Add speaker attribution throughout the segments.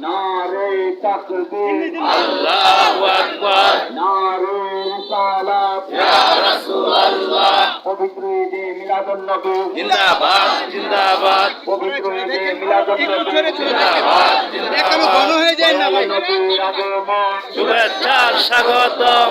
Speaker 1: নারে তাকবীর।
Speaker 2: আল্লাহু আকবার।
Speaker 1: নারে রিসালাত।
Speaker 2: ইয়া রাসূলুল্লাহ।
Speaker 1: পবিত্র মিলাদুন নবী
Speaker 2: জিন্দাবাদ জিন্দাবাদ।
Speaker 1: পবিত্র ঈদে মিলাদুন নবী
Speaker 2: জিন্দাবাদ জিন্দাবাদ
Speaker 1: হয়ে যায় না ভাই? নবীর
Speaker 2: স্বাগতম।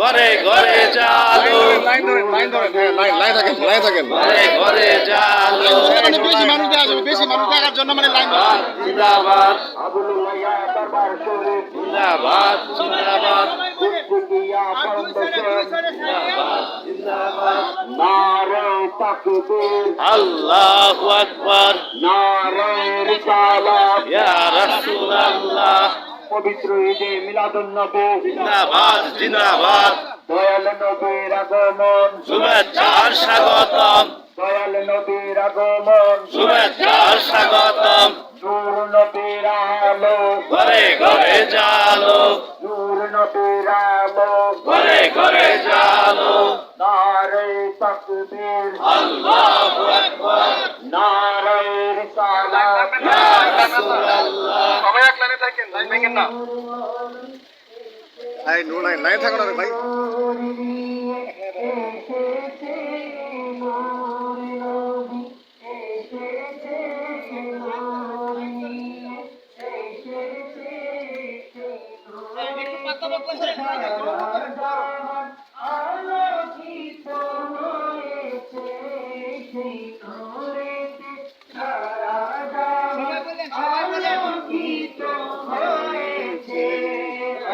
Speaker 2: ঘরে ঘরে জালো
Speaker 3: লাইন ধরেন লাইন ধরেন। লাইন লাইন থাকেন লাইন থাকেন
Speaker 2: ঘরে ঘরে জালো
Speaker 3: এখানে বেশি মানুষ দেখা যাবে বেশি মানুষ দেখার জন্য মানে লাইন ধরেন।
Speaker 2: জিন্দাবাদ
Speaker 1: আবুল্লাহ দরবার শরীফ।
Speaker 2: জিন্দাবাদ জিন্দাবাদ
Speaker 1: সিদ্দিকিয়া ফাউন্ডেশন
Speaker 2: জিন্দাবাদ জিন্দাবাদ
Speaker 1: নারে তাকবীর
Speaker 2: আল্লাহু আকবার।
Speaker 1: নারে রিসালাত
Speaker 2: ইয়া রাসূলুল্লাহ।
Speaker 1: পবিত্র ঈদে মিলাদুন নবী।
Speaker 2: জিন্দাবাদ জিন্দাবাদ।
Speaker 1: দয়াল নবীর আগমন।
Speaker 2: শুভেচ্ছার স্বাগতম।
Speaker 1: দয়াল নবীর আগমন।
Speaker 2: শুভেচ্ছার স্বাগতম।
Speaker 1: নূর নবীর আলো।
Speaker 2: ঘরে ঘরে জালো।
Speaker 1: আলো
Speaker 2: ঘরে ঘরে জালো
Speaker 1: নারে তাকবীর
Speaker 2: আল্লাহু আকবার।
Speaker 1: নারে রিসালাত
Speaker 2: ইয়া রাসূলুল্লাহ
Speaker 3: সবাই এক লাইনে থাকেন লাইন ভেঙেন না। এই নো লাইন লাইন থাকুন আরে ভাই।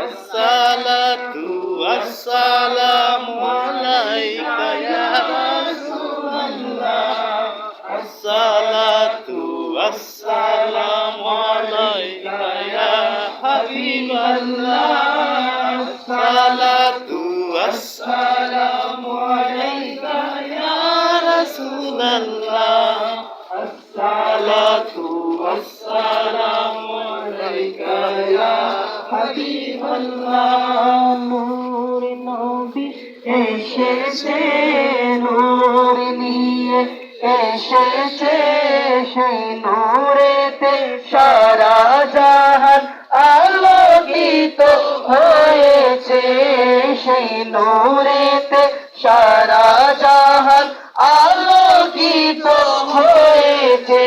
Speaker 2: আসসালাতু আসসালামু আলাইকা ইয়া রাসূলুল্লাহ। আসসালাতু আসসালামু আলাইকা হাবিবাল্লাহ আসসালামু আলাইকা ইয়া রাসূলুল্লাহ। আসসালাতু আসসালামু আলাইকা ইয়া
Speaker 1: নূর নবী এসেছে, নূর নিয়ে এসেছে, সেই নূরেতে সারা জাহান আলোকিত হয়েছে। সেই নূরেতে সারা জাহান আলোকিত হয়েছে।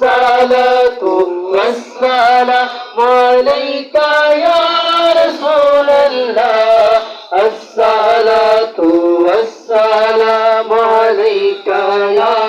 Speaker 1: সালাতু আসসালামু আলাইকা ইয়া রাসূলুল্লাহ। আসসালাতু আসসালামু আলাইকা ইয়া